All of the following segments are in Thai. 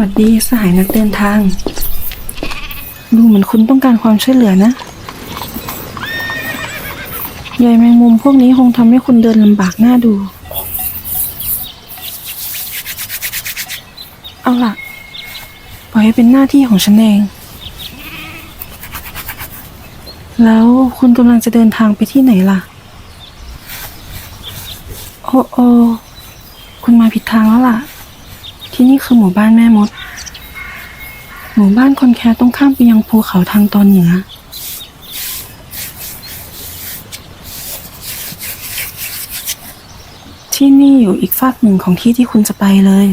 วัสดีสหายนักเดินทาง ดูเหมือนคุณต้องการความช่วยเหลือนะใยแมงมุมพวกนี้คงทำให้คุณเดินลำบากหน้าดู เอาล่ะ ปล่อยให้เป็นหน้าที่ของฉันเอง แล้วคุณกำลังจะเดินทางไปที่ไหนล่ะ โอ้โอคุณมาผิดทางแล้วล่ะ ที่นี่คือหมู่บ้านแม่มด หมู่บ้านคนแค่ต้องข้ามไปยังภูเขาทางตอนเหนือ ที่นี่อยู่อีกฟากหนึ่งของที่ที่คุณจะไปเลย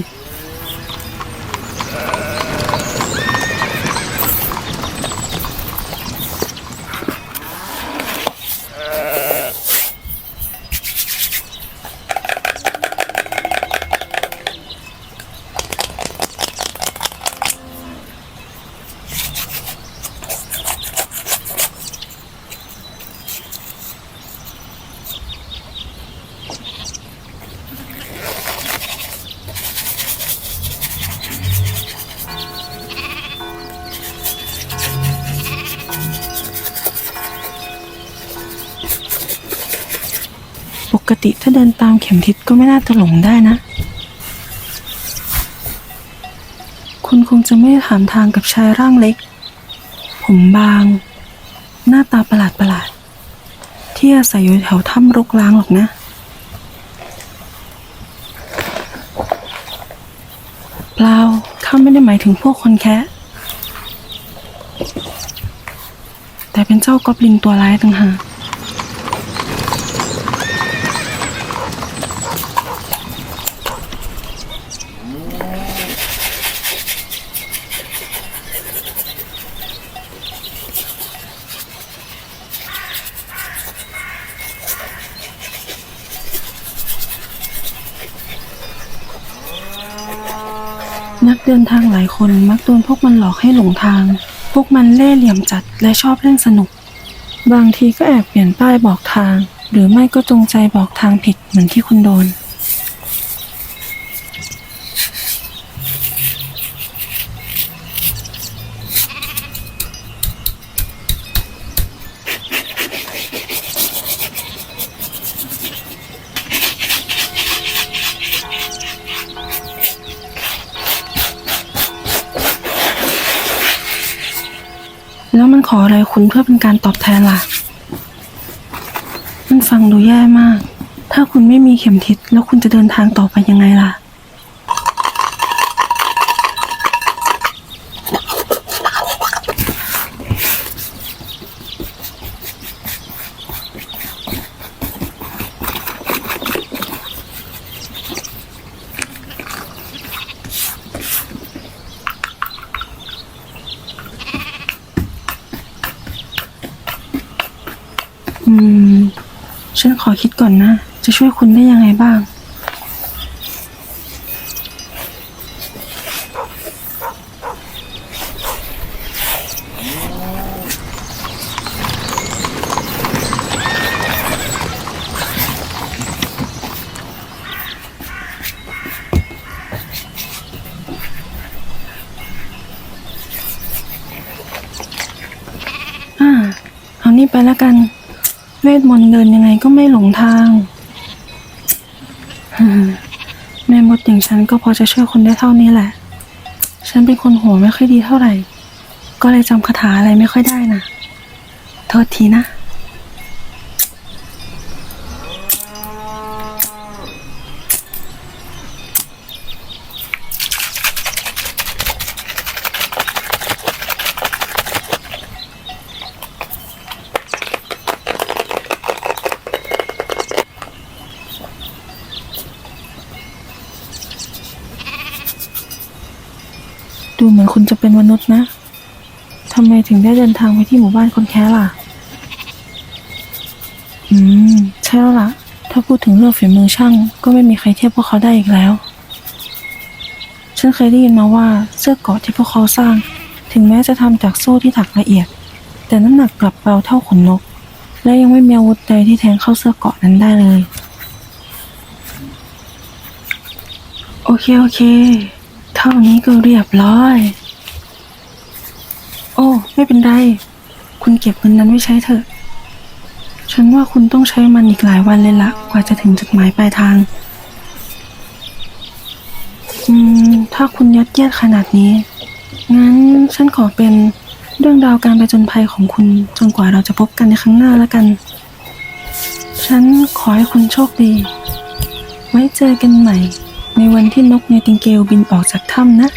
ปกติถ้าเดินตามเข็มทิศก็ไม่น่าจะหลงได้นะ คุณคงจะไม่ถามทางกับชายร่างเล็ก ผมบาง หน้าตาประหลาดประหลาด ที่อาศัยอยู่แถวถ้ำรกร้างหรอกนะ เปล่าข้าไม่ได้หมายถึงพวกคนแคะแต่เป็นเจ้ากอบลินตัวร้ายต่างหาก นักเดินทางหลายคนมักโดนพวกมันหลอกให้หลงทาง พวกมันเล่ห์เหลี่ยมจัดและชอบเล่นสนุก บางทีก็แอบเปลี่ยนป้ายบอกทาง หรือไม่ก็จงใจบอกทางผิดเหมือนที่คุณโดน แล้วมันขออะไรคุณเพื่อเป็นการตอบแทนล่ะ มันฟังดูแย่มาก ถ้าคุณไม่มีเข็มทิศแล้วคุณจะเดินทางต่อไปยังไงล่ะ อืม ฉันขอคิดก่อนนะ จะช่วยคุณได้ยังไงบ้าง อ่า เอานี่ไปแล้วกัน เวทมนต์เดินยังไงก็ไม่หลงทาง แม่มดอย่างฉันก็พอจะช่วยคนได้เท่านี้แหละ ฉันเป็นคนหัวไม่ค่อยดีเท่าไหร่ ก็เลยจำคาถาอะไรไม่ค่อยได้นะ โทษทีนะ ดูเหมือนคุณจะเป็นมนุษย์นะทำไมถึงได้เดินทางไปที่หมู่บ้านคนแค้ล่ะ อืม ใช่แล้วล่ะ ถ้าพูดถึงเรื่องฝีมือช่าง ก็ไม่มีใครเทียบพวกเขาได้อีกแล้ว ฉันเคยได้ยินมาว่าเสื้อเกราะที่พวกเขาสร้าง ถึงแม้จะทำจากโซ่ที่ถักละเอียด แต่น้ำหนักกลับเบาเท่าขนนก และยังไม่มีอาวุธใดที่แทงเข้าเสื้อเกราะนั้นได้เลย โอเค โอเค ท่านี้ก็เรียบร้อย โอ้ ไม่เป็นไร คุณเก็บเงินนั้นไว้ใช้เถอะ ฉันว่าคุณต้องใช้มันอีกหลายวันเลยละกว่าจะถึงจุดหมายปลายทาง อืม ถ้าคุณยัดเยียดขนาดนี้ งั้นฉันขอเป็นเรื่องราวการไปจนภัยของคุณจนกว่าเราจะพบกันในครั้งหน้าแล้วกัน ฉันขอให้คุณโชคดี ไว้เจอกันใหม่ ในวันที่นกเนติงเกลบินออกจากถ้ำนะ